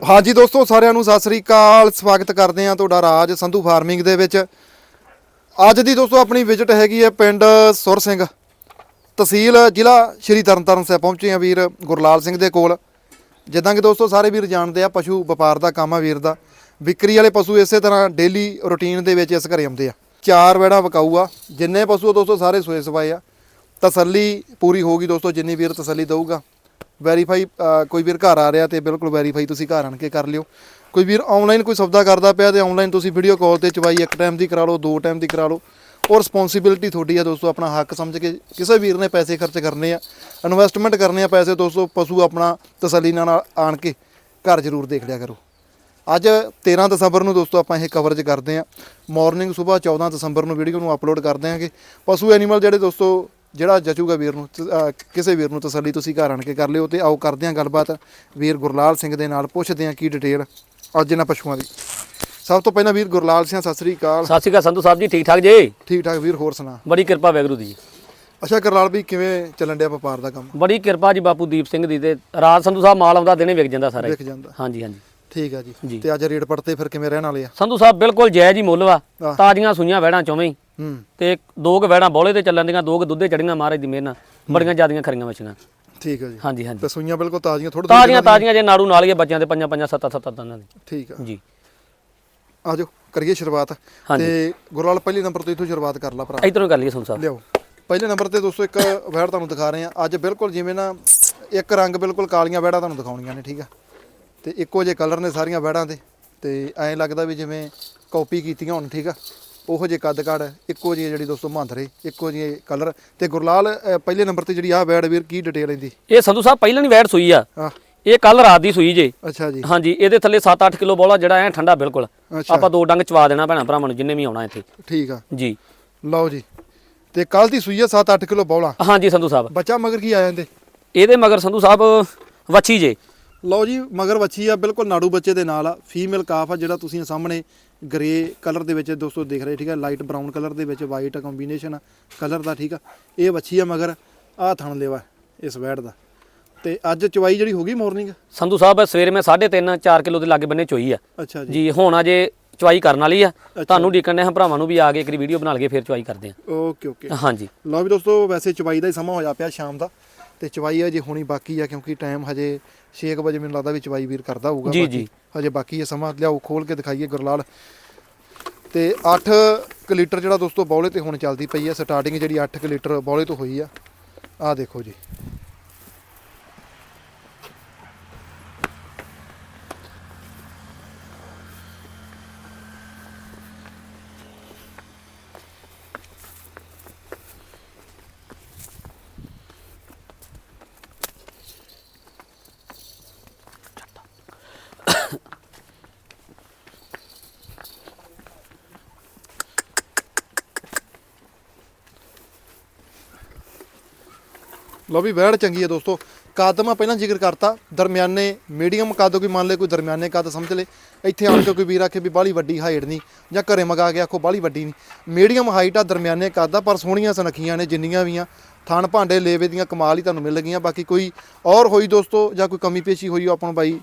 ਹਾਂਜੀ ਦੋਸਤੋ, ਸਾਰਿਆਂ ਨੂੰ ਸਤਿ ਸ੍ਰੀ ਅਕਾਲ। ਸਵਾਗਤ ਕਰਦੇ ਹਾਂ ਤੁਹਾਡਾ ਰਾਜ ਸੰਧੂ ਫਾਰਮਿੰਗ ਦੇ ਵਿੱਚ। ਅੱਜ ਦੀ ਦੋਸਤੋ, ਆਪਣੀ ਵਿਜ਼ਿਟ ਹੈਗੀ ਹੈ ਪਿੰਡ ਸੁਰ ਸਿੰਘ। ਤਹਿਸੀਲ ਜ਼ਿਲ੍ਹਾ ਸ਼੍ਰੀ ਤਰਨਤਾਰਨ ਸਾਹਿਬ ਪਹੁੰਚੇ ਹਾਂ ਵੀਰ ਗੁਰਲਾਲ ਸਿੰਘ ਦੇ ਕੋਲ। ਜਿੱਦਾਂ ਕਿ ਦੋਸਤੋ, ਸਾਰੇ ਵੀਰ ਜਾਣਦੇ ਆ, ਪਸ਼ੂ ਵਪਾਰ ਦਾ ਕੰਮ ਆ ਵੀਰ ਦਾ। ਵਿਕਰੀ ਵਾਲੇ ਪਸ਼ੂ ਇਸੇ ਤਰ੍ਹਾਂ ਡੇਲੀ ਰੁਟੀਨ ਦੇ ਵਿੱਚ ਇਸ ਘਰੇ ਆਉਂਦੇ ਆ। ਚਾਰ ਵੜਾ ਵਿਕਾਊ ਆ। ਜਿੰਨੇ ਪਸ਼ੂ ਦੋਸਤੋ, ਸਾਰੇ ਸੋਏ ਸਵਾਏ ਆ। ਤਸੱਲੀ ਪੂਰੀ ਹੋਊਗੀ ਦੋਸਤੋ, ਜਿੰਨੀ ਵੀਰ ਤਸੱਲੀ ਦਊਗਾ। ਵੈਰੀਫਾਈ ਕੋਈ ਵੀਰ ਘਰ ਆ ਰਿਹਾ ਤੇ ਬਿਲਕੁਲ ਵੈਰੀਫਾਈ ਤੁਸੀਂ ਘਰ ਆਣ ਕੇ ਕਰ ਲਿਓ। ਕੋਈ ਵੀਰ ਆਨਲਾਈਨ ਕੋਈ ਸੌਦਾ ਕਰਦਾ ਪਿਆ ਤੇ ਆਨਲਾਈਨ ਤੁਸੀਂ ਵੀਡੀਓ ਕਾਲ ਤੇ ਚਵਾਈ ਇੱਕ ਟਾਈਮ ਦੀ ਕਰਾ ਲਓ, ਦੋ ਟਾਈਮ ਦੀ ਕਰਾ ਲਓ। ਔਰ ਰਿਸਪੌਂਸਿਬਿਲਟੀ ਤੁਹਾਡੀ ਆ ਦੋਸਤੋ, ਆਪਣਾ ਹੱਕ ਸਮਝ ਕੇ ਕਿਸੇ ਵੀਰ ਨੇ ਪੈਸੇ ਖਰਚ ਕਰਨੇ ਆ ਇਨਵੈਸਟਮੈਂਟ ਕਰਨੇ ਆ ਪੈਸੇ ਦੋਸਤੋ, ਪਸ਼ੂ ਆਪਣਾ ਤਸੱਲੀ ਨਾਲ ਆਣ ਕੇ ਘਰ ਜ਼ਰੂਰ ਦੇਖ ਲਿਆ ਕਰੋ। ਅੱਜ 13 ਦਸੰਬਰ ਨੂੰ ਦੋਸਤੋ ਆਪਾਂ ਇਹ ਕਵਰੇਜ ਕਰਦੇ ਆਂ। ਮਾਰਨਿੰਗ ਸਵੇਰ 14 ਦਸੰਬਰ ਨੂੰ ਵੀਡੀਓ ਨੂੰ ਅਪਲੋਡ ਕਰਦੇ ਆਂਗੇ। ਪਸ਼ੂ ਐਨੀਮਲ ਜਿਹੜੇ ਦੋਸਤੋ ਜਿਹੜਾ ਜਚੂਗਾ ਵੀਰ ਨੂੰ ਕਿਸੇ ਵੀਰ ਨੂੰ ਤਸੱਲੀ ਤੁਸੀਂ ਘਰ ਆਣ ਕੇ ਕਰ ਲਿਓ ਤੇ ਆਓ ਕਰਦੇ ਆਂ ਗੱਲਬਾਤ। ਵੀਰ ਗੁਰਲਾਲ ਸਿੰਘ ਦੇ ਨਾਲ ਪੁੱਛਦੇ ਆਂ ਕੀ ਡਿਟੇਲ ਅੱਜ ਇਹਨਾਂ ਪਸ਼ੂਆਂ ਦੀ। ਸਭ ਤੋਂ ਪਹਿਲਾਂ ਵੀਰ ਗੁਰਲਾਲ ਸਿੰਘ ਸਤਿ ਸ੍ਰੀ ਅਕਾਲ। ਸਤਿ ਸ਼੍ਰੀ ਅਕਾਲ ਸੰਧੂ ਸਾਹਿਬ ਜੀ ਠੀਕ ਠਾਕ ਜੀ? ਠੀਕ ਠਾਕ ਵੀਰ ਹੋਰ ਸੁਣਾ? ਬੜੀ ਕਿਰਪਾ ਵੈਗਰੂ ਦੀ ਜੀ। ਅੱਛਾ ਗੁਰਲਾਲ ਵੀ ਕਿਵੇਂ ਚੱਲਣ ਡਿਆ ਵਪਾਰ ਦਾ ਕੰਮ? ਬੜੀ ਕਿਰਪਾ ਜੀ ਬਾਪੂ ਦੀਪ ਸਿੰਘ ਦੀ ਤੇ ਰਾਤ ਸੰਧੂ ਸਾਹਿਬ ਮਾਲ ਆਉਂਦਾ ਦਿਨੇ ਵਿਕ ਜਾਂਦਾ ਸਾਰਾ ਹੀ। ਵਿਕ ਜਾਂਦਾ। ਹਾਂਜੀ ਹਾਂਜੀ। ਠੀਕ ਆ ਜੀ। ਜੀ। ਤੇ ਅੱਜ ਰੇਟ ਪੜਤੇ ਫਿਰ ਕਿਵੇਂ ਰਹਿਣ ਵਾਲੇ ਆ? ਸੰਧੂ ਸਾਹਿਬ ਬਿਲਕੁਲ ਜਾਇਜ਼ ਹੀ ਮੁੱਲ ਵਾ। ਤਾਜ਼ੀਆਂ ਸੂਈਆਂ ਵਹਿੜਾਂ ਚੋਵੇਂ ਹੀ ਹੂੰ ਤੇ ਦੋ ਕੁ ਵਹਿੜਾਂ ਬੋਲੇ ਤੇ ਚੱਲਣ ਦੀਆਂ ਦੋ ਕੁ ਦੁੱਧੇ ਚੜੀਆਂ ਮਹਾਰਾਜ ਦੀ ਮਿਹਰ ਨਾਲ ਬੜੀਆਂ ਜ਼ਿਆਦੀਆਂ ਖਰੀਆਂ ਮੱਛੀਆਂ ਠੀਕ ਆ ਜੀ। ਹਾਂਜੀ ਹਾਂਜੀ। ਤੇ ਸੂਈਆਂ ਬਿਲਕੁਲ ਤਾਜ਼ੀਆਂ ਥੋੜਾ ਤਾਜ਼ੀਆਂ ਤਾਜ਼ੀਆਂ ਜੇ ਨਾੜੂ ਨਾਲ ਹੀ ਬੱਚਿਆਂ ਦੇ ਪੰਜਾਂ ਪੰਜਾਂ ਸੱਤਾਂ ਸੱਤਾਂ ਦੰਦਾਂ ਦੀ। ਠੀਕ ਆ। ਜੀ। ਆਜੋ ਕਰੀਏ ਸ਼ੁਰੂਆਤ। ਤੇ ਗੁਰਲਾਲ ਪਹਿਲੇ ਨੰਬਰ ਤੋਂ ਇੱਥੋਂ ਸ਼ੁਰੂਆਤ ਕਰ ਲਾ ਭਰਾ। ਇਧਰੋਂ ਕਰ ਲਈਏ ਸੰਧੂ ਸਾਹਿਬ। ਲਿਆਓ। ਪਹਿਲੇ ਨੰਬਰ ਤੇ ਦੋਸਤੋ ਇੱਕ ਵੈੜ ਤੁਹਾਨੂੰ ਦਿਖਾ ਰਹੇ ਆ ਅੱਜ ਬਿਲਕੁਲ ਜਿਵੇਂ ਨਾ ਇੱਕ ਰੰਗ ਬਿਲਕੁਲ ਕਾਲੀਆਂ ਵੈੜਾਂ ਤੁਹਾਨੂੰ ਦਿਖਾਉਣੀਆਂ ਨੇ ਠੀਕ ਆ। ਤੇ ਇੱਕੋ ਜਿਹੇ ਕਲਰ ਨੇ ਸਾਰੀਆਂ ਵੈੜਾਂ ਦੇ। ਤੇ ਐਂ ਲੱਗਦਾ ਵੀ ਜਿਵੇਂ ਕਾਪੀ ਕੀਤੀਆਂ ਹੋਣ ਠੀਕ ਆ। ਉਹੋ ਜਿਹੇ ਕੱਦ ਕਾੜ ਇੱਕੋ ਜਿਹੇ ਜਿਹੜੀ ਦੋਸਤੋ ਮਹਾਂਦਰੇ ਇੱਕੋ ਜਿਹੇ ਕਲਰ ਤੇ ਗੁਰਲਾਲ ਪਹਿਲੇ ਨੰਬਰ ਤੇ ਜਿਹੜੀ ਆ ਵੈੜ ਵੀਰ ਕੀ ਡਿਟੇਲ ਇਹਦੀ? ਇਹ ਸੰਧੂ ਸਾਹਿਬ ਪਹਿਲਾਂ ਨਹੀਂ ਵਹਿੜ ਸੂਈ ਆ। ਇਹ ਕੱਲ ਰਾਤ ਦੀ ਸੂਈ ਜੇ। ਅੱਛਾ ਜੀ। ਹਾਂਜੀ ਇਹਦੇ ਥੱਲੇ 7-8 ਕਿਲੋ ਬੋਲਾ ਜਿਹੜਾ ਐ ਠੰਡਾ ਬਿਲਕੁਲ। ਆਪਾਂ ਦੋ ਡੰਗ ਚਵਾ ਦੇਣਾ ਭੈਣਾ ਭਰਾਵਾਂ ਨੂੰ ਜਿੰਨੇ ਵੀ ਆਉਣਾ ਇੱਥੇ। ਠੀਕ ਆ। ਜੀ। ਲਓ ਜੀ। ਤੇ ਕੱਲ ਦੀ ਸੂਈ ਆ 7-8 ਕਿਲੋ ਬੌਲਾ। ਹਾਂਜੀ ਸੰਧੂ ਸਾਹਿਬ। ਬੱਚਾ ਮਗਰ ਕੀ ਆ ਜਾਂਦੇ? ਇਹਦੇ ਮਗਰ ਸੰਧੂ ਸਾਹਿਬ ਵੱਛੀ ਜੇ। ਲਓ ਜੀ ਮਗਰ ਵੱਛੀ ਆ ਬਿਲਕੁਲ ਨਾੜੂ ਬੱਚੇ ਦੇ ਨਾਲ ਆ ਫੀਮੇਲ ਕਾਫ ਆ ਜਿਹੜਾ ਤੁਸੀਂ ਸਾਹਮਣੇ ਗ੍ਰੇ ਕਲਰ ਦੇ ਵਿੱਚ ਦੋਸਤੋ ਦੇਖ ਰਹੇ ਠੀਕ ਆ ਲਾਈਟ ਬਰਾਊਨ ਕਲਰ ਦੇ ਵਿੱਚ ਵਾਈਟ ਕੰਬੀਨੇਸ਼ਨ ਕਲਰ ਦਾ ਠੀਕ ਆ। ਇਹ ਵੱਛੀ ਆ ਮਗਰ ਆ ਥਣ ਲੈਵਾ ਇਸ ਵੈੜ ਦਾ। ਤੇ ਅੱਜ ਚਵਾਈ ਜਿਹੜੀ ਹੋ ਗਈ ਮਾਰਨਿੰਗ ਸੰਧੂ ਸਾਹਿਬ ਸਵੇਰੇ ਮੈਂ 3.5 4 ਕਿਲੋ ਦੇ ਲਾਗੇ ਬੰਨੇ ਚੋਈ ਆ। ਅੱਛਾ ਜੀ। ਜੀ ਹੁਣ ਅਜੇ ਚਵਾਈ ਕਰਨ ਵਾਲੀ ਆ। ਤੁਹਾਨੂੰ ਡੀਕਣ ਨੇ ਭਰਾਵਾਂ ਨੂੰ ਵੀ ਆ ਕੇ ਇੱਕ ਵੀਡੀਓ ਬਣਾ ਲਈਏ ਫਿਰ ਚਵਾਈ ਕਰਦੇ ਓਕੇ ਓਕੇ। ਆ ਹਾਂਜੀ। ਲਓ ਵੀ ਦੋਸਤੋ ਵੈਸੇ ਚਵਾਈ ਦਾ ਹੀ ਸਮਾਂ ਹੋਇਆ ਪਿਆ ਸ਼ਾਮ ਦਾ ਤੇ ਚਵਾਈ ਅਜੇ ਹੋਣੀ ਬਾਕੀ ਆ ਕਿਉਂਕਿ ਟਾਈਮ ਹਜੇ 6 ਵਜੇ ਮੈਨੂੰ ਲੱਗਦਾ ਵੀ ਚਵਾਈ ਵੀਰ ਕਰਦਾ ਹੋਊਗਾ ਜੀ, ਜੀ। ਹਜੇ ਬਾਕੀ ਇਹ ਸਮਾਂ। ਲਿਆਓ ਖੋਲ ਕੇ ਦਿਖਾਈਏ ਗੁਰਲਾਲ। ਤੇ 8 ਕੁ ਲੀਟਰ ਜਿਹੜਾ ਦੋਸਤੋ ਬੌਲੇ ਤੇ ਹੁਣ ਚੱਲਦੀ ਪਈ ਆ ਸਟਾਰਟਿੰਗ ਜਿਹੜੀ 8 ਕੁ ਲੀਟਰ ਬੌਲੇ ਤੋਂ ਹੋਈ ਆ। ਆਹ ਦੇਖੋ ਜੀ। ਲਓ ਵੀ ਵੈੜ ਚੰਗੀ ਹੈ ਦੋਸਤੋ। ਕੱਦ ਮੈਂ ਪਹਿਲਾਂ ਜ਼ਿਕਰ ਕਰਤਾ ਦਰਮਿਆਨੇ ਮੀਡੀਅਮ ਕੱਦ ਕੋਈ ਮੰਨ ਲੈ ਕੋਈ ਦਰਮਿਆਨੇ ਕੱਦ ਸਮਝ ਲੈ। ਇੱਥੇ ਆਣ ਕੇ ਕੋਈ ਵੀਰ ਆਖੇ ਵੀ ਬਾਹਲੀ ਵੱਡੀ ਹਾਈਟ ਨਹੀਂ ਜਾਂ ਘਰੇ ਮਗਾ ਕੇ ਆਖੋ ਬਾਹਲੀ ਵੱਡੀ ਨਹੀਂ। ਮੀਡੀਅਮ ਹਾਈਟ ਆ ਦਰਮਿਆਨੇ ਕੱਦ ਆ ਪਰ ਸੋਹਣੀਆਂ ਸੁਨੱਖੀਆਂ ਨੇ ਜਿੰਨੀਆਂ ਵੀ ਆ। ਥਣ ਭਾਂਡੇ ਲੇਵੇ ਦੀਆਂ ਕਮਾਲ ਹੀ ਤੁਹਾਨੂੰ ਮਿਲ ਗਈਆਂ। ਬਾਕੀ ਕੋਈ ਔਰ ਹੋਈ ਦੋਸਤੋ ਜਾਂ ਕੋਈ ਕਮੀ ਪੇਸ਼ੀ ਹੋਈ ਆਪਾਂ ਨੂੰ ਬਾਈ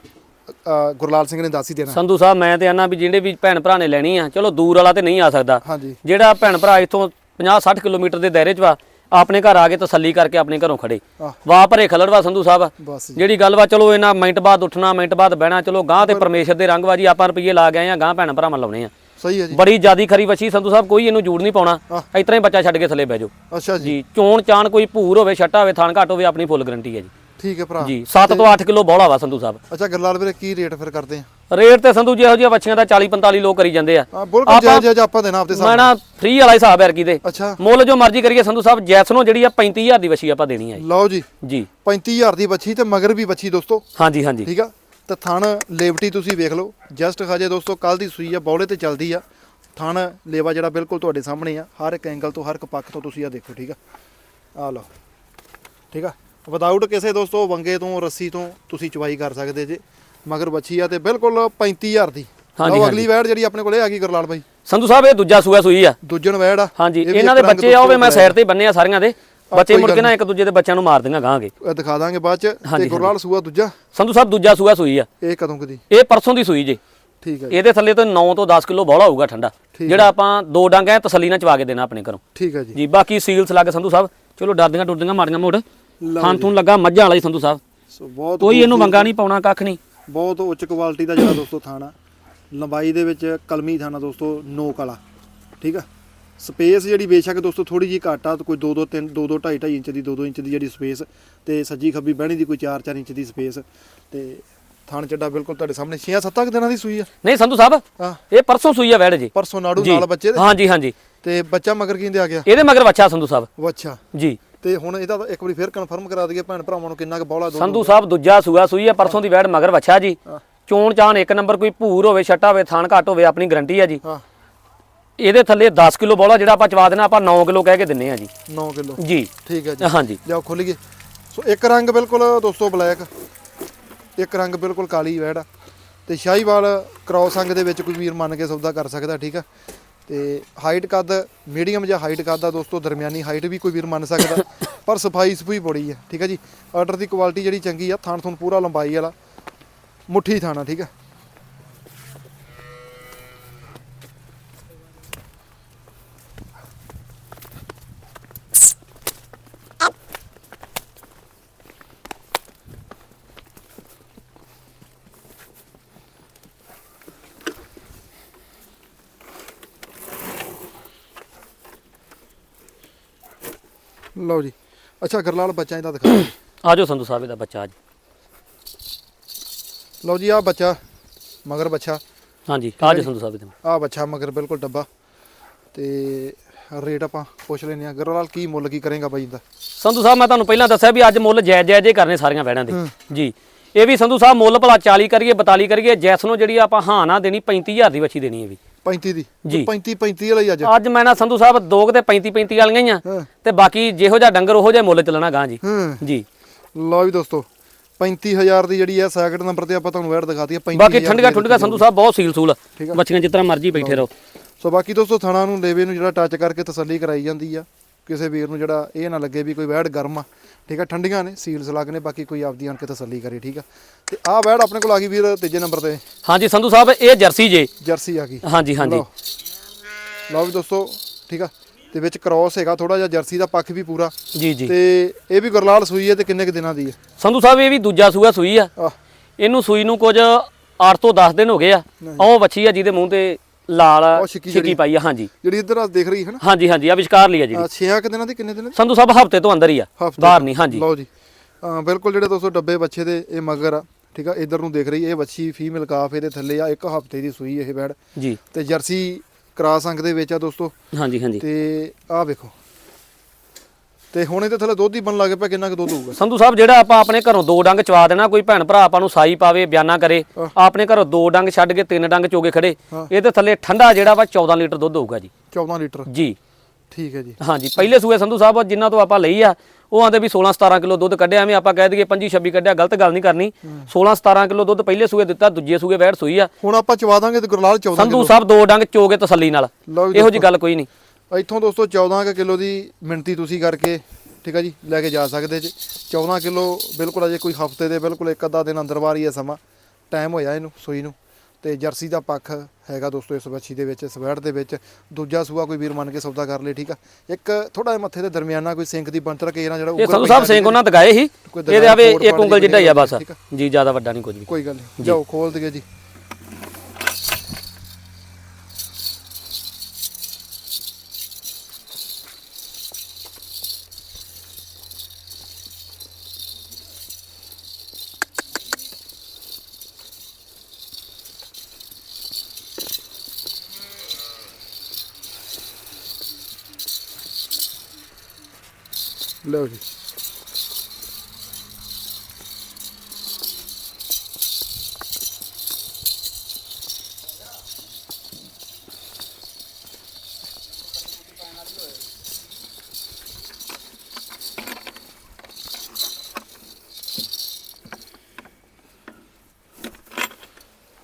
ਗੁਰਲਾਲ ਸਿੰਘ ਨੇ ਦੱਸ ਹੀ ਦੇਣਾ। ਸੰਧੂ ਸਾਹਿਬ ਮੈਂ ਤੇ ਆਨਾ ਵੀ ਜਿਹੜੇ ਵੀ ਭੈਣ ਭਰਾ ਨੇ ਲੈਣੀ ਆ ਚਲੋ ਦੂਰ ਵਾਲਾ ਤੇ ਨਹੀਂ ਆ ਸਕਦਾ। ਜਿਹੜਾ ਭੈਣ ਭਰਾ ਇੱਥੋਂ 50 60 ਕਿਲੋਮੀਟਰ ਦੇ ਦਾਇਰੇ 'ਚ ਵਾ ਆਪਣੇ ਘਰ ਆ ਕੇ ਤਸੱਲੀ ਕਰਕੇ ਆਪਣੇ ਘਰੋਂ ਖੜੇ। ਵਾਹ ਭਰੇ ਖਲੜ ਵਾ ਸੰਧੂ ਸਾਹਿਬ। ਜਿਹੜੀ ਗੱਲ ਵਾ ਚਲੋ ਇਹਨਾਂ ਮਿੰਟ ਬਾਅਦ ਉੱਠਣਾ ਮਿੰਟ ਬਾਅਦ ਬਹਿਣਾ ਚਲੋ ਗਾਂ ਤੇ ਪਰਮੇਸ਼ਰ ਦੇ ਰੰਗ ਵਾ ਜੀ ਆਪਾਂ ਰੁਪਈਏ ਲਾ ਗਏ ਆ ਗਾਂ ਭੈਣ ਭਰਾਵਾਂ ਲਾਉਣੇ ਆ। ਸਹੀ ਹੈ ਜੀ। ਬੜੀ ਜਿਆਦੀ ਖਰੀ ਵੱਛੀ ਸੰਧੂ ਸਾਹਿਬ ਕੋਈ ਇਹਨੂੰ ਜੂੜ ਨਹੀਂ ਪਾਉਣਾ। ਇਤਨਾ ਹੀ ਬੱਚਾ ਛੱਡ ਕੇ ਥੱਲੇ ਬਹਿ ਜਾਓ। ਅੱਛਾ ਜੀ। ਜੀ ਚੋਣ ਚਾਣ ਕੋਈ ਭੂਰ ਹੋਵੇ ਛੱਟਾ ਹੋਵੇ ਥਾਣ ਘੱਟ ਹੋਵੇ ਆਪਣੀ ਫੁੱਲ ਗਰੰਟੀ ਹੈ ਜੀ। ਠੀਕ ਹੈ ਭਰਾ। ਜੀ 7 ਤੋਂ 8 ਕਿਲੋ ਬੌਲਾ ਵਾ ਸੰਧੂ ਸਾਹਿਬ। ਅੱਛਾ ਗੁਰਲਾਲ ਵੀਰੇ ਕੀ ਰੇਟ ਫਿਰ ਕਰਦੇ ਆ? ਰੇਟ ਤੇ ਸੰਧੂ ਜੀ ਇਹੋ ਜਿਹੀਆਂ ਬੱਚੀਆਂ ਦਾ 40 45 ਲੋਕ ਕਰੀ ਜਾਂਦੇ ਆ। ਹਾਂ ਬਿਲਕੁਲ ਜਾਇਜ਼ ਜਾਇਜ਼ ਆਪਾਂ ਦੇਣਾ ਆਪਦੇ ਮੈਂ ਸਾਹਮਣੇ ਨਾ ਫ੍ਰੀ ਵਾਲਾ ਹਿਸਾਬ ਹੈ ਕੀ ਦੇ। ਅੱਛਾ। ਮੁੱਲ ਜੋ ਮਰਜ਼ੀ ਕਰੀਏ ਸੰਧੂ ਸਾਹਿਬ ਜੈਸਨੋ ਜਿਹੜੀ ਆ 35000 ਦੀ ਵੱਛੀ ਆਪਾਂ ਦੇਣੀ ਆ ਜੀ। ਲਓ ਜੀ। ਜੀ। 35000 ਦੀ ਬੱਚੀ ਤੇ ਮਗਰ ਵੀ ਬੱਚੀ ਦੋਸਤੋ। ਹਾਂਜੀ ਹਾਂਜੀ। ਠੀਕ ਆ? ਤੇ ਥਣ ਲੇਵਟੀ ਤੁਸੀਂ ਵੇਖ ਲਓ। ਜਸਟ ਹਜੇ ਦੋਸਤੋ ਕੱਲ ਦੀ ਸੂਈ ਆ ਬੌਲੇ ਤੇ ਚੱਲਦੀ ਆ। ਥਣ ਲੇਵਾ ਜਿਹੜਾ ਬਿਲਕੁਲ ਤੁਹਾਡੇ ਸਾਹਮਣੇ ਆ। ਹਰ ਇੱਕ ਐਂਗਲ ਤੋਂ ਹਰ ਇੱਕ ਪੱਖ ਤੋਂ ਤੁਸੀਂ ਆ ਦੇਖੋ ਠੀਕ ਆ? ਆ ਲਓ। ਠੀਕ ਆ? ਵਿਦਆਊਟ ਕਿਸੇ ਦੋਸਤੋ ਵੰਗੇ ਤੋਂ ਰੱਸੀ ਤੋਂ ਤੁਸੀਂ ਚਵਾਈ ਕਰ ਸਕਦੇ ਜੇ। ਮਗਰ ਬੱਚੀ ਆ ਤੇ ਬਿਲਕੁਲ 35000 ਦੀ। ਹਾਂਜੀ, ਲਓ। ਅਗਲੀ ਵੈੜ ਜਿਹੜੀ ਆਪਣੇ ਕੋਲੇ ਆ ਗਈ ਗੁਰਲਾਲ ਬਾਈ। ਸੰਧੂ ਸਾਹਿਬ ਇਹ ਦੂਜਾ ਸੂਆ ਸੂਈ ਆ। ਦੂਜਣ ਵੈੜ ਆ। ਹਾਂਜੀ ਇਹ ਵੀ ਇਹਨਾਂ ਦੇ ਇੱਕ ਰੰਗ ਬੱਚੇ ਆ ਹੋਵੇ ਮੈਂ ਸਾਈਡ ਤੇ ਬੰਨੇ ਆ ਸਾਰੀਆਂ ਦੇ। ਬੱਚੇ ਮੁੜ ਕੇ ਨਾ ਇੱਕ ਦੂਜੇ ਦੇ ਬੱਚਿਆਂ ਨੂੰ ਮਾਰ ਦਿੰਗਾ ਗਾਂਗੇ ਇਹ ਦਿਖਾ ਦਾਂਗੇ ਬਾਅਦ ਚ ਤੇ ਗੁਰਲਾਲ ਸੂਆ ਦੂਜਾ। ਸੰਧੂ ਸਾਹਿਬ ਦੂਜਾ ਸੂਆ ਸੂਈ ਆ। ਇਹ ਕਦੋਂ ਕਦੀ ਇਹ ਪਰਸੋਂ ਦੀ ਸੂਈ ਜੇ। ਠੀਕ ਹੈ ਜੀ। ਇਹਦੇ ਥੱਲੇ ਤੋਂ 9 ਤੋਂ 10 ਕਿਲੋ ਬੌਲਾ ਹੋਊਗਾ ਠੰਡਾ। ਜਿਹੜਾ ਆਪਾਂ ਦੋ ਡੰਗ ਐ ਤਸੱਲੀ ਨਾਲ ਚਵਾ ਕੇ ਦੇਣਾ ਆਪਣੇ ਘਰੋਂ। ਠੀਕ ਹੈ ਜੀ। ਜੀ ਬਾਕੀ ਸੀਲਸ ਲੱਗ ਸੰਧੂ ਸਾਹਿਬ ਚਲੋ ਡਰਦੀਆਂ ਟੁੱਟਦੀਆਂ ਮਾੜੀਆਂ ਮੋੜ ਥਾਂ ਥੂਨ ਲੱਗਾ ਮੱਝਾਂ ਵਾਲਾ ਹੀ ਸੰਧੂ ਸਾਹਿਬ। ਸੋ ਬਹੁਤ ਕੋਈ ਇਹਨੂੰ ਮੰਗਾ ਨਹੀਂ ਪਾਉਣਾ ਕੱਖ ਨਹੀਂ। ਬਹੁਤ ਉੱਚ ਕੁਆਲਿਟੀ ਦਾ ਜਿਹੜਾ ਦੋਸਤੋ ਥਾਣਾ ਲੰਬਾਈ ਦੇ ਵਿੱਚ ਕਲਮੀ ਥਾਣਾ ਦੋਸਤੋ ਨੋਕ ਵਾਲਾ ਠੀਕ ਆ? ਸਪੇਸ ਜਿਹੜੀ ਬੇਸ਼ੱਕ ਦੋਸਤੋ ਥੋੜੀ ਜੀ ਘੱਟ ਆ ਕੋਈ 2 2 3 2 2 2.5 2.5 ਇੰਚ ਦੀ 2 2 ਇੰਚ ਦੀ ਜਿਹੜੀ ਸਪੇਸ ਤੇ ਸੱਜੀ ਖੱਬੀ ਬਹਿਣੀ ਦੀ ਕੋਈ 4 4 ਇੰਚ ਦੀ ਸਪੇਸ ਤੇ ਥਾਣ ਚੱਡਾ ਬਿਲਕੁਲ ਤੁਹਾਡੇ ਸਾਹਮਣੇ 6 7 ਦਿਨਾਂ ਦੀ ਸੂਈ ਆ। ਨਹੀਂ ਸੰਧੂ ਸਾਹਿਬ ਹਾਂ। ਇਹ ਪਰਸੋਂ ਸੂਈ ਆ ਵੈੜ ਜੀ। ਪਰਸੋਂ ਨਾੜੂ ਨਾਲ ਬੱਚੇ ਦੇ? ਹਾਂਜੀ ਹਾਂਜੀ। ਤੇ ਬੱਚਾ ਮਗਰ ਕੀਂਦੇ ਆ ਗਿਆ? ਇਹਦੇ ਮਗਰ ਵੱਛਾ ਸੰਧੂ ਸਾਹਿਬ। ਉਹ ਅੱਛਾ। ਜੀ। ਤੇ ਹੁਣ ਇਹਦਾ ਇੱਕ ਵਾਰੀ ਫੇਰ ਕਨਫਰਮ ਕਰਾ ਦਈਏ ਭੈਣ ਭਰਾਵਾਂ ਨੂੰ ਕਿੰਨਾ ਕੁ ਬੌਲਾ ਦੋ ਸੰਧੂ ਸਾਹਿਬ ਦੂਜਾ ਸੂਆ ਸੂਈ ਆ ਪਰਸੋਂ ਦੀ ਵੈੜ ਮਗਰ ਵੱਛਾ ਜੀ। ਚੋਣ ਚਾਣ ਇੱਕ ਨੰਬਰ ਕੋਈ ਭੂਰ ਹੋਵੇ ਛੱਟਾ ਹੋਵੇ ਥਾਣ ਘੱਟ ਹੋਵੇ ਆਪਣੀ ਗਰੰਟੀ ਆ ਜੀ। ਹਾਂ। ਇਹਦੇ ਥੱਲੇ 10 ਕਿਲੋ ਬੋਲਾ ਜਿਹੜਾ ਆਪਾਂ ਚਵਾ ਦੇਣਾ ਆਪਾਂ 9 ਕਿਲੋ ਕਹਿ ਕੇ ਦਿੰਨੇ ਆ ਜੀ। 9 ਕਿਲੋ। ਜੀ। ਠੀਕ ਹੈ ਜੀ। ਹਾਂਜੀ ਲਿਆਓ ਖੁੱਲ ਗਏ ਸੋ ਇੱਕ ਰੰਗ ਬਿਲਕੁਲ ਦੋਸਤੋ ਬਲੈਕ ਇੱਕ ਰੰਗ ਬਿਲਕੁਲ ਕਾਲੀ ਵੈੜ ਆ। ਤੇ ਸ਼ਾਹੀਵਾਲ ਕ੍ਰੋਸ ਅੰਗ ਦੇ ਵਿੱਚ ਕੋਈ ਵੀਰ ਮੰਨ ਕੇ ਸੌਦਾ ਕਰ ਸਕਦਾ ਠੀਕ ਆ? ਤੇ ਹਾਈਟ ਕੱਦ ਮੀਡੀਅਮ ਜਾਂ ਹਾਈਟ ਕੱਦ ਆ ਦੋਸਤੋ, ਦਰਮਿਆਨੀ ਹਾਈਟ ਵੀ ਕੋਈ ਵੀਰ ਮੰਨ ਸਕਦਾ। ਪਰ ਸਫ਼ਾਈ ਸਫੂਈ ਬੜੀ ਹੈ, ਠੀਕ ਹੈ ਜੀ? ਆਰਡਰ ਦੀ ਕੁਆਲਿਟੀ ਜਿਹੜੀ ਚੰਗੀ ਆ ਥਾਣ ਥੁਣ ਪੂਰਾ ਲੰਬਾਈ ਵਾਲਾ, ਮੁੱਠੀ ਥਾਣਾ, ਠੀਕ ਹੈ? ਲਓ ਜੀ। ਅੱਛਾ ਗਰਲਾਲ ਬੱਚਾ ਇਹਦਾ ਦਿਖਾ ਆਜੋ ਸੰਧੂ ਸਾਹਿਬ ਇਹਦਾ ਬੱਚਾ ਅੱਜ। ਲਓ ਜੀ ਆ ਬੱਚਾ ਮਗਰ ਬੱਚਾ। ਹਾਂਜੀ ਆਜੋ ਸੰਧੂ ਸਾਹਿਬ ਇਹਦਾ ਆ ਬੱਚਾ ਮਗਰ ਬਿਲਕੁਲ ਡੱਬਾ। ਤੇ ਰੇਟ ਆਪਾਂ ਪੁੱਛ ਲੈਨੇ ਆ ਗਰਲਾਲ ਕੀ ਮੁੱਲ ਕੀ ਕਰੇਗਾ ਬਾਈ ਦਾ? ਸੰਧੂ ਸਾਹਿਬ ਮੈਂ ਤੁਹਾਨੂੰ ਪਹਿਲਾਂ ਦੱਸਿਆ ਵੀ ਅੱਜ ਮੁੱਲ ਜਾਇਜ਼ ਜਾਇਜ਼ ਹੀ ਕਰਨੇ ਸਾਰੀਆਂ ਵੈੜਾਂ ਦੇ। ਜੀ। ਇਹ ਵੀ ਸੰਧੂ ਸਾਹਿਬ ਮੁੱਲ ਭਲਾ 40 ਕਰੀਏ 42 ਕਰੀਏ। ਜੈਸ ਨੂੰ ਜਿਹੜੀ ਆਪਾਂ ਹਾਂ ਨਾ ਦੇਣੀ 35000 ਦੀ ਵੱਛੀ ਦੇਣੀ ਹੈ ਵੀ। 35 ਦੀ। ਜੀ। 35 35 ਵਾਲਾ ਅੱਜ। ਅੱਜ ਮੈਂ ਨਾ ਸੰਧੂ ਸਾਹਿਬ ਦੋ ਤੇ 35 35 ਵਾਲੀਆਂ ਹੀ ਆ। ਤੇ ਬਾਕੀ ਜਿਹੋ ਜਿਹਾ ਡੰਗਰ ਉਹੋ ਜਿਹਾ ਮੁੱਲ ਚੱਲਣਾ ਗਾਂ ਜੀ। ਜੀ। ਲਓ ਵੀ ਦੋਸਤੋ 35000 ਦੀ ਜਿਹੜੀ ਹੈ ਸੈਕਿੰਡ ਨੰਬਰ ਤੇ ਆਪਾਂ ਤੁਹਾਨੂੰ ਐਡ ਦਿਖਾਤੀ ਹੈ 35 ਬਾਕੀ ਠੰਡੀਆਂ ਠੰਡੀਆਂ ਸੰਧੂ ਸਾਹਿਬ ਬਹੁਤ ਸੀਲ ਸੂਲ। ਬੱਚੀਆਂ ਜਿਸ ਤਰ੍ਹਾਂ ਮਰਜ਼ੀ ਬੈਠੇ ਰਹੋ। ਸੋ ਬਾਕੀ ਦੋਸਤੋ ਥਣਾ ਨੂੰ ਲੇਵੇ ਨੂੰ ਜਿਹੜਾ ਟੱਚ ਕਰਕੇ ਤਸੱਲੀ ਕਰਾਈ ਜਾਂਦੀ ਆ। ਕਿਸੇ ਵੀਰ ਨੂੰ ਜਿਹੜਾ ਇਹ ਨਾ ਲੱਗੇ ਵੀ ਕੋਈ ਵੈੜ ਗਰਮ ਆ ਠੀਕ ਆ ਠੰਡੀਆਂ ਨੇ ਸੀਲਸ ਲੱਗ ਨੇ ਬਾਕੀ ਕੋਈ ਆਪਦੀ ਆਣ ਕੇ ਤਸੱਲੀ ਕਰੇ ਠੀਕ ਆ। ਤੇ ਆਹ ਵੈੜ ਆਪਣੇ ਕੋਲ ਆ ਗਈ ਵੀਰ ਤੀਜੇ ਨੰਬਰ ਤੇ। ਹਾਂਜੀ ਸੰਧੂ ਸਾਹਿਬ ਇਹ ਜਰਸੀ ਜੇ। ਜਰਸੀ ਆ ਗਈ। ਹਾਂਜੀ ਹਾਂਜੀ। ਲਓ। ਲਓ ਵੀ ਦੋਸਤੋ ਠੀਕ ਆ ਤੇ ਵਿੱਚ ਕ੍ਰਾਸ ਹੈਗਾ ਥੋੜਾ ਜਿਹਾ ਜਰਸੀ ਦਾ ਪੱਖ ਵੀ ਪੂਰਾ। ਜੀ ਜੀ। ਤੇ ਇਹ ਵੀ ਗੁਰਲਾਲ ਸੂਈ ਹੈ ਤੇ ਕਿੰਨੇ ਕੁ ਦਿਨਾਂ ਦੀ ਹੈ? ਸੰਧੂ ਸਾਹਿਬ ਇਹ ਵੀ ਦੂਜਾ ਸੂਆ ਸੂਈ ਆ। ਆਹ। ਇਹਨੂੰ ਸੂਈ ਨੂੰ ਕੁਝ 8 ਤੋਂ 10 ਦਿਨ ਹੋ ਗਏ ਆ। ਉਹ ਵੱਛੀ ਆ ਜਿਹਦੇ ਮੂੰਹ ਤੇ ਲਾਲ ਉਹ ਛਿੱਕੀ ਛਿੱਕੀ ਪਾਈ ਆ ਹਾਂਜੀ। ਜਿਹੜੀ ਇੱਧਰ ਆ ਦੇਖ ਰਹੀ ਹੈ ਨਾ? ਹਾਂਜੀ ਹਾਂਜੀ ਆ ਵਿਚਕਾਰ ਲਈ ਆ ਜਿਹੜੀ। ਆ 6 ਕੁ ਦਿਨਾਂ ਦੀ ਕਿੰਨੇ ਦਿਨਾਂ ਦੀ? ਸੰਧੂ ਸਾਹਿਬ ਹਫ਼ਤੇ ਤੋਂ ਅੰਦਰ ਹੀ ਆ ਹਫ਼ਤੇ ਬਾਹਰ ਨਹੀਂ ਹਾਂਜੀ। ਲਓ ਜੀ। ਬਿਲਕੁਲ ਜਿਹੜੇ ਦੋਸਤੋ ਡੱਬੇ ਬੱਚੇ ਦੇ ਇਹ ਮਗਰ ਆ ਠੀਕ ਆ ਇਧਰ ਨੂੰ ਦੇਖ ਰਹੀ ਇਹ ਬੱਚੀ ਫੀਮੇਲ ਕਾਫ ਇਹਦੇ ਥੱਲੇ ਆ ਇੱਕ ਹਫ਼ਤੇ ਦੀ ਸੂਈ ਇਹ ਬੈੜ ਜੀ। ਤੇ ਜਰਸੀ ਕਰਾਸ ਅੰਗ ਦੇ ਵਿੱਚ ਆ ਦੋਸਤੋ। ਹਾਂਜੀ ਹਾਂਜੀ। ਤੇ ਆਹ ਵੇਖੋ ਤੇ ਹੁਣ ਇਹਦੇ ਥੱਲੇ ਦੁੱਧ ਹੀ ਬਣ ਲੱਗ ਪਿਆ ਕਿੰਨਾ ਕੁ ਦੁੱਧ ਹੋਊਗਾ? ਸੰਧੂ ਸਾਹਿਬ ਜਿਹੜਾ ਆਪਾਂ ਆਪਣੇ ਘਰੋਂ ਦੋ ਡੰਗ ਚਵਾ ਦੇਣਾ ਕੋਈ ਭੈਣ ਭਰਾ ਆਪਾਂ ਨੂੰ ਸਾਈ ਪਾਵੇ ਬਿਆਨਾ ਕਰੇ ਆਪਣੇ ਘਰੋਂ ਦੋ ਡੰਗ ਛੱਡ ਕੇ ਤਿੰਨ ਡੰਗ ਚੋਗੇ ਖੜੇ। ਇਹਦੇ ਥੱਲੇ ਠੰਡਾ ਜਿਹੜਾ ਵਾ 14 ਲੀਟਰ ਦੁੱਧ ਹੋਊਗਾ ਜੀ। 14 ਲੀਟਰ? ਜੀ। ਠੀਕ ਹੈ ਜੀ। ਹਾਂਜੀ ਪਹਿਲੇ ਸੂਏ ਸੰਧੂ ਸਾਹਿਬ ਜਿਨ੍ਹਾਂ ਤੋਂ ਆਪਾਂ ਲਈ ਆ ਉਹ ਆਂਦੇ ਵੀ 16 17 ਕਿਲੋ ਦੁੱਧ ਕੱਢਿਆ ਐਵੇਂ ਆਪਾਂ ਕਹਿ ਦਈਏ 25 26 ਕੱਢਿਆ ਗਲਤ ਗੱਲ ਨਹੀਂ ਕਰਨੀ। 16 17 ਕਿਲੋ ਦੁੱਧ ਪਹਿਲੇ ਸੂਏ ਦਿੱਤਾ ਦੂਜੇ ਸੂਏ ਵੈੜ ਸੂਈ ਆ। ਹੁਣ ਆਪਾਂ ਚਵਾ ਦਾਂਗੇ ਤੇ ਗੁਰਲਾਲ 14 ਸੰਧੂ ਸਾਹਿਬ ਦੋ ਡੰਗ ਚੋਗੇ ਤਸੱਲੀ ਨਾਲ। ਇਹੋ ਜੀ ਗੱਲ ਕੋਈ ਨਹੀਂ। ਇੱਥੋਂ ਦੋਸਤੋ 14 ਕੁ ਕਿਲੋ ਦੀ ਮਿਣਤੀ ਤੁਸੀਂ ਕਰਕੇ ਠੀਕ ਆ ਜੀ ਲੈ ਕੇ ਜਾ ਸਕਦੇ ਜੀ। 14 ਕਿਲੋ ਬਿਲਕੁਲ ਅਜੇ ਕੋਈ ਹਫ਼ਤੇ ਦੇ ਬਿਲਕੁਲ ਇੱਕ ਅੱਧਾ ਦਿਨ ਅੰਦਰ ਬਾਹਰ ਹੀ ਹੈ ਸਮਾਂ। ਟਾਈਮ ਹੋਇਆ ਇਹਨੂੰ ਸੂਈ ਨੂੰ। ਤੇ ਜਰਸੀ ਦਾ ਪੱਖ ਹੈਗਾ ਦੋਸਤੋ ਇਸ ਬੱਚੀ ਦੇ ਵਿੱਚ ਸਵੈੜ ਦੇ ਵਿੱਚ। ਦੂਜਾ ਸੂਆ ਕੋਈ ਵੀਰ ਮੰਨ ਕੇ ਸੌਦਾ ਕਰ ਲੇ ਠੀਕ ਆ। ਇੱਕ ਥੋੜਾ ਜਿਹਾ ਮੱਥੇ ਦੇ ਦਰਮਿਆਨਾ ਕੋਈ ਸਿੰਕ ਦੀ ਬੰਤਰ ਕੇ ਨਾ ਜਿਹੜਾ ਇਹ ਸੰਧੂ ਸਾਹਿਬ ਸਿੰਘ ਉਹਨਾਂ ਦਗਾਏ ਸੀ ਇਹਦੇ ਆਵੇ ਇੱਕ ਉਂਗਲ ਜਿੱਡਾ ਹੀ ਆ ਬਸ। ਜੀ ਜ਼ਿਆਦਾ ਵੱਡਾ ਨਹੀਂ ਕੁਝ ਵੀ। ਕੋਈ ਗੱਲ ਨਹੀਂ। ਜਾਓ ਖੋਲ ਦਈਏ ਜੀ। ਲਓ ਜੀ।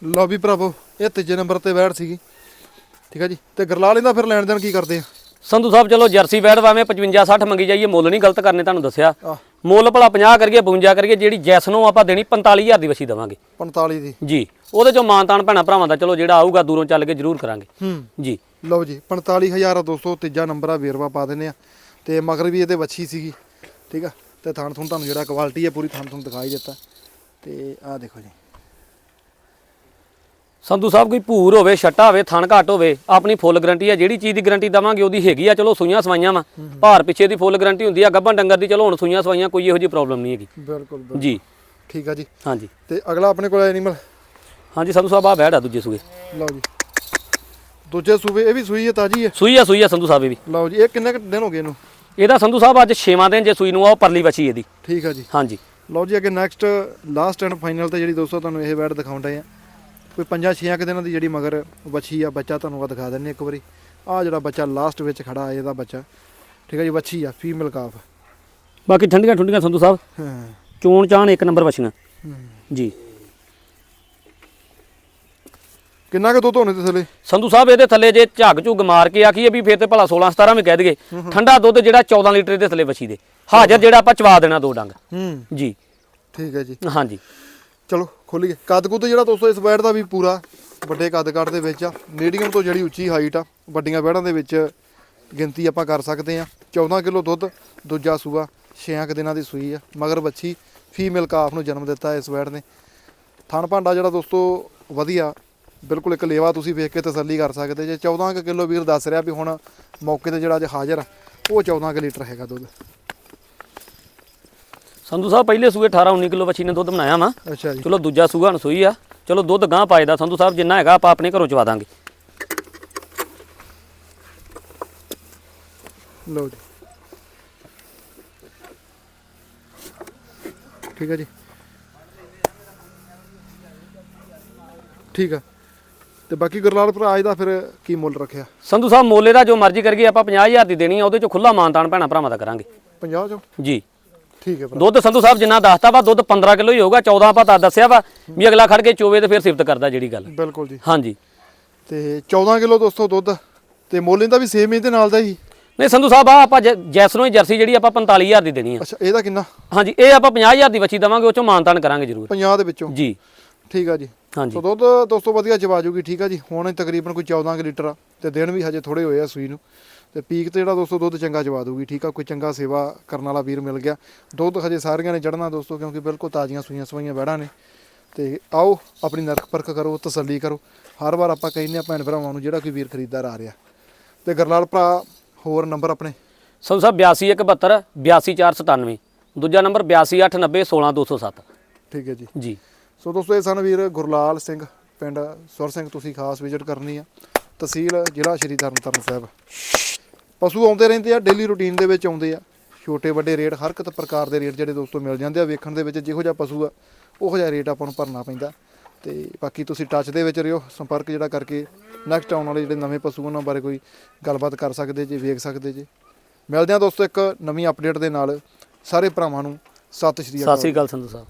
ਲਓ ਵੀ ਭਰਾਵੋ, ਇਹ ਤੀਜੇ ਨੰਬਰ ਤੇ ਬੈਠ ਸੀਗੀ। ਠੀਕ ਆ ਜੀ। ਤੇ ਗਰਲਾਲ ਇਹਦਾ ਫਿਰ ਲੈਣ ਦੇਣ ਕੀ ਕਰਦੇ ਆ? ਸੰਧੂ ਸਾਹਿਬ ਚਲੋ ਜਰਸੀ ਵੈੜ ਵਾਵੇਂ 55 60 ਮੰਗੀ ਜਾਈਏ ਮੁੱਲ ਨਹੀਂ ਗਲਤ ਕਰਨੇ ਤੁਹਾਨੂੰ ਦੱਸਿਆ। ਮੁੱਲ ਭਲਾ 50 ਕਰੀਏ 52 ਕਰੀਏ ਜਿਹੜੀ ਜੈਸ ਨੂੰ ਆਪਾਂ ਦੇਣੀ 45000 ਦੀ ਵਛੀ ਦੇਵਾਂਗੇ। 45 ਦੀ। ਜੀ ਉਹਦੇ ਚੋਂ ਮਾਨਤਾਨ ਭੈਣਾ ਭਰਾਵਾਂ ਦਾ ਚਲੋ ਜਿਹੜਾ ਆਊਗਾ ਦੂਰੋਂ ਚੱਲ ਕੇ ਜ਼ਰੂਰ ਕਰਾਂਗੇ। ਹੂੰ। ਜੀ। ਲਓ ਜੀ 45000 ਆ ਦੋਸਤੋ ਤੀਜਾ ਨੰਬਰ ਆ ਵੇਰਵਾ ਪਾ ਦਿੰਨੇ ਆ। ਤੇ ਮਗਰ ਵੀ ਇਹਦੇ ਵੱਛੀ ਸੀਗੀ ਠੀਕ ਆ? ਤੇ ਥਣ ਤੁਹਾਨੂੰ ਜਿਹੜਾ ਕੁਆਲਿਟੀ ਆ ਪੂਰੀ ਥਣ ਥੁਣ ਦਿਖਾਈ ਦਿੱਤਾ। ਤੇ ਆਹ ਦੇਖੋ ਜੀ। ਸੰਧੂ ਸਾਹਿਬ ਕੋਈ ਭੂਰ ਹੋਵੇ ਛੱਟਾ ਹੋਵੇ ਥਣ ਘੱਟ ਹੋਵੇ ਆਪਣੀ ਫੁੱਲ ਗਰੰਟੀ ਆ ਜਿਹੜੀ ਚੀਜ਼ ਦੀ ਗਰੰਟੀ ਦਵਾਂਗੇ ਉਹਦੀ ਹੈਗੀ ਆ ਚਲੋ ਸੂਈਆਂ ਸਵਾਈਆਂ ਵਾ। ਭਾਰ ਪਿੱਛੇ ਦੀ ਫੁੱਲ ਗਰੰਟੀ ਹੁੰਦੀ ਆ ਗੱਭਣ ਡੰਗਰ ਦੀ ਚਲੋ ਹੁਣ ਸੂਈਆਂ ਸਵਾਈਆਂ ਕੋਈ ਇਹੋ ਜਿਹੀ ਪ੍ਰੋਬਲਮ ਨਹੀਂ ਹੈਗੀ। ਬਿਲਕੁਲ। ਜੀ। ਠੀਕ ਆ ਜੀ। ਹਾਂਜੀ। ਤੇ ਅਗਲਾ ਆਪਣੇ ਕੋਲ ਐਨੀਮਲ ਹਾਂਜੀ ਸੰਧੂ ਸਾਹਿਬ ਆ ਆ ਦੂਜੇ ਸੂਏ। ਲਓ ਜੀ। ਦੂਜੇ ਸੂਬੇ ਇਹ ਵੀ ਸੂਈ ਹੈ ਤਾਜੀ ਹੈ ਸੂਈ ਆ ਸੂਈ ਆ ਸੰਧੂ ਸਾਹਿਬ ਇਹ ਵੀ। ਲਓ ਜੀ ਇਹ ਕਿੰਨੇ ਕੁ ਦਿਨ ਹੋ ਗਏ ਇਹਨੂੰ? ਇਹਦਾ ਸੰਧੂ ਸਾਹਿਬ ਅੱਜ 6ਵਾਂ ਦਿਨ ਜੇ ਸੂਈ ਨੂੰ ਆ ਉਹ ਪਰਲੀ ਵਛੀ ਇਹਦੀ। ਠੀਕ ਆ ਜੀ। ਹਾਂਜੀ। ਲਓ ਜੀ ਅੱਗੇ ਨੈਕਸਟ ਲਾਸਟ ਐਂਡ ਫਾਈਨਲ ਤੇ ਜਿਹੜੀ ਦੋਸਤੋ ਤੁਹਾਨੂੰ ਇਹ ਬੈਡ ਦਿਖਾਉਣ ਡਏ ਆ। ਕੋਈ ਪੰਜਾਂ ਛੇਆਂ ਕੁ ਦਿਨਾਂ ਦੀ ਜਿਹੜੀ ਮਗਰ ਵੱਛੀ ਆ ਬੱਚਾ ਤੁਹਾਨੂੰ ਉਹ ਦਿਖਾ ਦਿੰਨੇ ਇੱਕ ਵਾਰੀ। ਆ ਜਿਹੜਾ ਬੱਚਾ ਲਾਸਟ ਵਿੱਚ ਖੜਾ ਹੈ ਇਹਦਾ ਬੱਚਾ। ਠੀਕ ਹੈ ਜੀ ਵੱਛੀ ਆ ਫੀਮੇਲ ਕਾਫ ਬਾਕੀ ਠੰਡੀਆਂ ਠੰਡੀਆਂ ਸੰਧੂ ਸਾਹਿਬ। ਹਾਂ। ਚੋਣ ਚਾਣ ਇੱਕ ਨੰਬਰ ਵਛੀਆਂ। ਹੂੰ। ਜੀ। ਕਿੰਨਾ ਕੁ ਦੁੱਧ ਹੋਣੇ ਤੇ ਥੱਲੇ? ਸੰਧੂ ਸਾਹਿਬ ਇਹਦੇ ਥੱਲੇ ਜੇ ਝੱਗ ਝੁੱਗ ਮਾਰ ਕੇ ਆਖੀਏ ਵੀ ਫੇਰ ਤੇ ਭਲਾ 16 17 ਵੀ ਕਹਿ ਦਈਏ। ਠੰਡਾ ਦੁੱਧ ਜਿਹੜਾ 14 ਲੀਟਰ ਦੇ ਥੱਲੇ ਵਛੀ ਦੇ। ਹਾਜ਼ਰ ਜਿਹੜਾ ਆਪਾਂ ਚਵਾ ਦੇਣਾ ਦੋ ਡੰਗ। ਹੂੰ। ਜੀ। ਠੀਕ ਹੈ ਜੀ। ਹਾਂਜੀ। ਚਲੋ। ਖੋਲੀਏ ਕੱਦ ਕੁੱਦ ਜਿਹੜਾ ਦੋਸਤੋ, ਇਸ ਬੈਡ ਦਾ ਵੀ ਪੂਰਾ ਵੱਡੇ ਕੱਦ ਕੱਦ ਦੇ ਵਿੱਚ ਆ। ਮੀਡੀਅਮ ਤੋਂ ਜਿਹੜੀ ਉੱਚੀ ਹਾਈਟ ਆ, ਵੱਡੀਆਂ ਬੈੜਾਂ ਦੇ ਵਿੱਚ ਗਿਣਤੀ ਆਪਾਂ ਕਰ ਸਕਦੇ ਆ 14 ਕਿਲੋ ਦੁੱਧ, ਦੂਜਾ ਸੂਆ 6 ਕੁ ਦਿਨਾਂ ਦੀ ਸੂਈ ਆ। ਮਗਰ ਬੱਚੀ ਫੀਮੇਲ ਕਾਫ ਨੂੰ ਜਨਮ ਦਿੱਤਾ ਇਸ ਬੈਡ ਨੇ। ਥਣ ਭਾਂਡਾ ਜਿਹੜਾ ਦੋਸਤੋ, ਵਧੀਆ। ਬਿਲਕੁਲ ਇੱਕ ਲੇਵਾ ਤੁਸੀਂ ਵੇਖ ਕੇ ਤਸੱਲੀ ਕਰ ਸਕਦੇ ਜੇ। 14 ਕੁ ਕਿਲੋ ਵੀਰ ਦੱਸ ਰਿਹਾ ਵੀ ਹੁਣ ਮੌਕੇ ਤੇ ਜਿਹੜਾ ਅੱਜ ਹਾਜ਼ਰ ਆ, ਉਹ 14 ਕੁ ਲੀਟਰ ਹੈਗਾ ਦੁੱਧ। ਸੰਧੂ ਸਾਹਿਬ ਪਹਿਲੇ ਸੂਏ 18 19 ਕਿਲੋ ਵਛੀ ਨੇ ਦੁੱਧ ਬਣਾਇਆ ਵਾ। ਅੱਛਾ ਜੀ। ਚਲੋ ਦੂਜਾ ਸੂਆ ਹੁਣ ਸੂਈ ਆ। ਚਲੋ ਦੁੱਧ ਗਾਂ ਪਾਏਦਾ ਸੰਧੂ ਸਾਹਿਬ ਜਿੰਨਾ ਹੈਗਾ ਆਪਾਂ ਆਪਣੇ ਘਰੋਂ ਚਵਾ ਦਾਂਗੇ। ਲਓ ਜੀ। ਠੀਕ ਹੈ ਜੀ। ਠੀਕ ਆ। ਤੇ ਬਾਕੀ ਗੁਰਲਾਲ ਭਰਾ ਇਹਦਾ ਫਿਰ ਕੀ ਮੁੱਲ ਰੱਖਿਆ? ਸੰਧੂ ਸਾਹਿਬ ਮੋਲੇ ਦਾ ਜੋ ਮਰਜ਼ੀ ਕਰੀਏ ਆਪਾਂ 50000 ਦੀ ਦੇਣੀ ਆ ਉਹਦੇ ਚੋਂ ਖੁੱਲਾ ਮਾਨਤਾਨ ਭੈਣਾ ਭਰਾਵਾਂ ਦਾ ਕਰਾਂਗੇ। 50 ਚੋਂ? ਜੀ। ਠੀਕ ਹੈ ਭਰਾ। ਦੁੱਧ ਸੰਧੂ ਸਾਹਿਬ ਜਿੰਨਾ ਦੱਸਤਾ ਵਾ ਦੁੱਧ 15 ਕਿਲੋ ਹੀ ਹੋਊਗਾ 14 ਆਪਾਂ ਤਾਂ ਦੱਸਿਆ ਵਾ ਵੀ ਅਗਲਾ ਖੜ ਕੇ ਚੋਵੇ ਤੇ ਫਿਰ ਸਿਫਤ ਕਰਦਾ ਜਿਹੜੀ ਗੱਲ। ਬਿਲਕੁਲ ਜੀ। ਹਾਂਜੀ। ਤੇ 14 ਕਿਲੋ ਦੋਸਤੋ ਦੁੱਧ ਤੇ ਮੁੱਲ ਇਹਦਾ ਵੀ ਸੇਮ ਇਹਦੇ ਨਾਲ ਦਾ ਹੀ? ਨਹੀਂ ਸੰਧੂ ਸਾਹਿਬ ਆ ਆਪਾਂ ਜੈਸਨੋ ਹੀ ਜਰਸੀ ਜਿਹੜੀ ਆਪਾਂ 45000 ਦੀ ਦੇਣੀ ਆ। ਅੱਛਾ ਇਹਦਾ ਕਿੰਨਾ? ਹਾਂਜੀ ਇਹ ਆਪਾਂ 50000 ਦੀ ਵੱਛੀ ਦਵਾਂਗੇ ਉਹ ਚੋਂ ਮਾਨਤਾਨ ਕਰਾਂਗੇ ਜ਼ਰੂਰ। 50 ਦੇ ਵਿੱਚੋਂ? ਜੀ। ਠੀਕ ਆ ਜੀ। ਹਾਂਜੀ। ਸੋ ਦੁੱਧ ਦੋਸਤੋ ਵਧੀਆ ਚਵਾ ਜੂਗੀ ਠੀਕ ਆ ਜੀ। ਹੁਣ ਤਕਰੀਬਨ ਕੋਈ 14 ਕੁ ਲੀਟਰ ਆ ਤੇ ਦਿਨ ਵੀ ਹਜੇ ਥੋੜੇ ਹੋਏ ਆ ਸੂਈ ਨੂੰ। ਤੇ ਪੀਕ ਤੇ ਜਿਹੜਾ ਦੋਸਤੋ ਦੁੱਧ ਚੰਗਾ ਚਵਾ ਦੂਗੀ ਠੀਕ ਆ? ਕੋਈ ਚੰਗਾ ਸੇਵਾ ਕਰਨ ਵਾਲਾ ਵੀਰ ਮਿਲ ਗਿਆ। ਦੁੱਧ ਹਜੇ ਸਾਰੀਆਂ ਨੇ ਚੜਨਾ ਦੋਸਤੋ ਕਿਉਂਕਿ ਬਿਲਕੁਲ ਤਾਜ਼ੀਆਂ ਸੂਈਆਂ ਸਵਾਈਆਂ ਬੈੜਾਂ ਨੇ। ਤੇ ਆਓ ਆਪਣੀ ਨਰਕ ਪਰਖ ਕਰੋ ਤਸੱਲੀ ਕਰੋ। ਹਰ ਵਾਰ ਆਪਾਂ ਕਹਿੰਦੇ ਆ ਭੈਣ ਭਰਾਵਾਂ ਨੂੰ ਜਿਹੜਾ ਕੋਈ ਵੀਰ ਖਰੀਦਦਾਰ ਆ ਰਿਹਾ। ਤੇ ਗਰਲਾਲ ਭਰਾ ਹੋਰ ਨੰਬਰ ਆਪਣੇ? ਸੰਧੂ ਸਾਹਿਬ 8272 82497 ਦੂਜਾ ਨੰਬਰ 8289 16207 ਠੀਕ ਹੈ ਜੀ। ਜੀ। ਸੋ ਦੋਸਤੋ ਇਹ ਸਨ ਵੀਰ ਗੁਰਲਾਲ ਸਿੰਘ ਪਿੰਡ ਸੁਰ ਸਿੰਘ ਤੁਸੀਂ ਖਾਸ ਵਿਜ਼ਿਟ ਕਰਨੀ ਆ। ਤਹਿਸੀਲ ਜ਼ਿਲ੍ਹਾ ਸ਼੍ਰੀ ਤਰਨਤਾਰਨ ਸਾਹਿਬ। ਪਸ਼ੂ ਆਉਂਦੇ ਰਹਿੰਦੇ ਆ ਡੇਲੀ ਰੂਟੀਨ ਦੇ ਵਿੱਚ ਆਉਂਦੇ ਆ। ਛੋਟੇ ਵੱਡੇ ਰੇਟ ਹਰ ਇੱਕ ਪ੍ਰਕਾਰ ਦੇ ਰੇਟ ਜਿਹੜੇ ਦੋਸਤੋ ਮਿਲ ਜਾਂਦੇ ਆ, ਵੇਖਣ ਦੇ ਵਿੱਚ ਜਿਹੋ ਜਿਹਾ ਪਸ਼ੂ ਆ, ਉਹੋ ਜਿਹਾ ਰੇਟ ਆਪਾਂ ਨੂੰ ਭਰਨਾ ਪੈਂਦਾ। ਤੇ ਬਾਕੀ ਤੁਸੀਂ ਟੱਚ ਦੇ ਵਿੱਚ ਰਹੋ, ਸੰਪਰਕ ਜਿਹੜਾ ਕਰਕੇ ਨੈਕਸਟ ਆਉਣ ਵਾਲੇ ਜਿਹੜੇ ਨਵੇਂ ਪਸ਼ੂ ਉਹਨਾਂ ਬਾਰੇ ਕੋਈ ਗੱਲਬਾਤ ਕਰ ਸਕਦੇ ਜੇ, ਵੇਖ ਸਕਦੇ ਜੇ। ਮਿਲਦੇ ਆ ਦੋਸਤੋ ਇੱਕ ਨਵੀਂ ਅਪਡੇਟ ਦੇ ਨਾਲ। ਸਾਰੇ ਭਰਾਵਾਂ ਨੂੰ ਸਤਿ ਸ਼੍ਰੀ ਅਕਾਲ। ਸਤਿ ਸ੍ਰੀ ਅਕਾਲ ਸੰਧੂ ਸਾਹਿਬ।